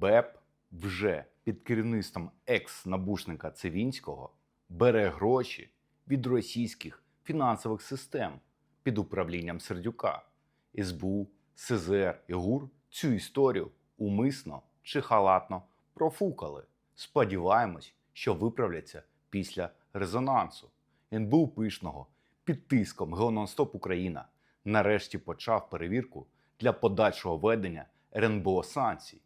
БЕП вже під керівництвом екс-набушника Цивінського бере гроші від російських фінансових систем під управлінням Сердюка. СБУ, СЗР і ГУР цю історію умисно чи халатно профукали. Сподіваємось, що виправляться після резонансу. НБУ пишного під тиском Геононстоп Україна нарешті почав перевірку для подальшого ведення РНБО санкцій.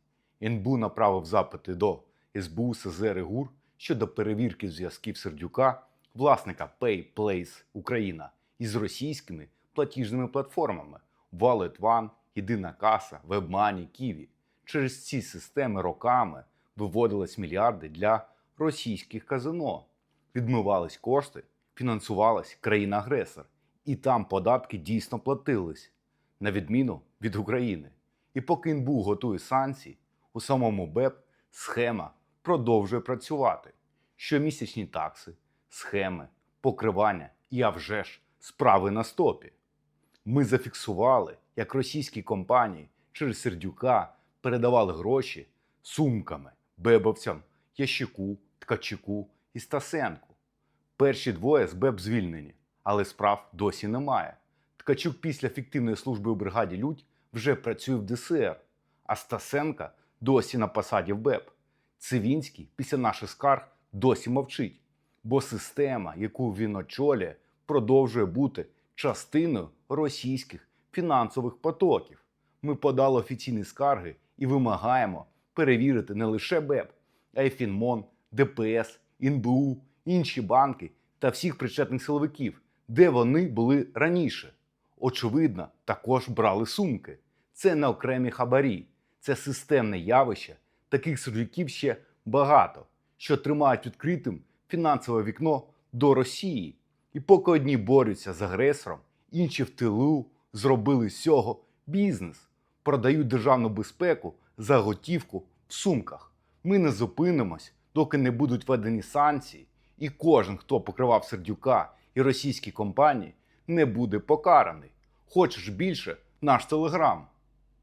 НБУ направив запити до СБУ СЗР і ГУР щодо перевірки зв'язків Сердюка, власника PayPlace Україна із російськими платіжними платформами Wallet One, Єдина каса, WebMoney, Kiwi. Через ці системи роками виводились мільярди для російських казино, відмивались кошти, фінансувалась країна-агресор, і там податки дійсно платились, на відміну від України. І поки НБУ готує санкції, у самому БЕП схема продовжує працювати. Щомісячні такси, схеми, покривання і а вже ж справи на стопі. Ми зафіксували, як російські компанії через Сердюка передавали гроші сумками бебовцям Ящику, Ткачуку і Стасенку. Перші двоє з БЕБ звільнені, але справ досі немає. Ткачук після фіктивної служби у бригаді Людь вже працює в ДСР, а Стасенка досі на посаді в БЕП. Цивінський після наших скарг досі мовчить, бо система, яку він очолює, продовжує бути частиною російських фінансових потоків. Ми подали офіційні скарги і вимагаємо перевірити не лише БЕП, а й Фінмон, ДПС, НБУ, інші банки та всіх причетних силовиків, де вони були раніше. Очевидно, також брали сумки. Це не окремі хабарі, це системне явище. Таких силовиків ще багато, що тримають відкритим фінансове вікно до Росії. І поки одні борються з агресором, інші в тилу зробили з цього бізнес, продають державну безпеку за готівку в сумках. Ми не зупинимось, доки не будуть введені санкції, і кожен, хто покривав Сердюка і російські компанії, не буде покараний. Хочеш більше? Наш телеграм.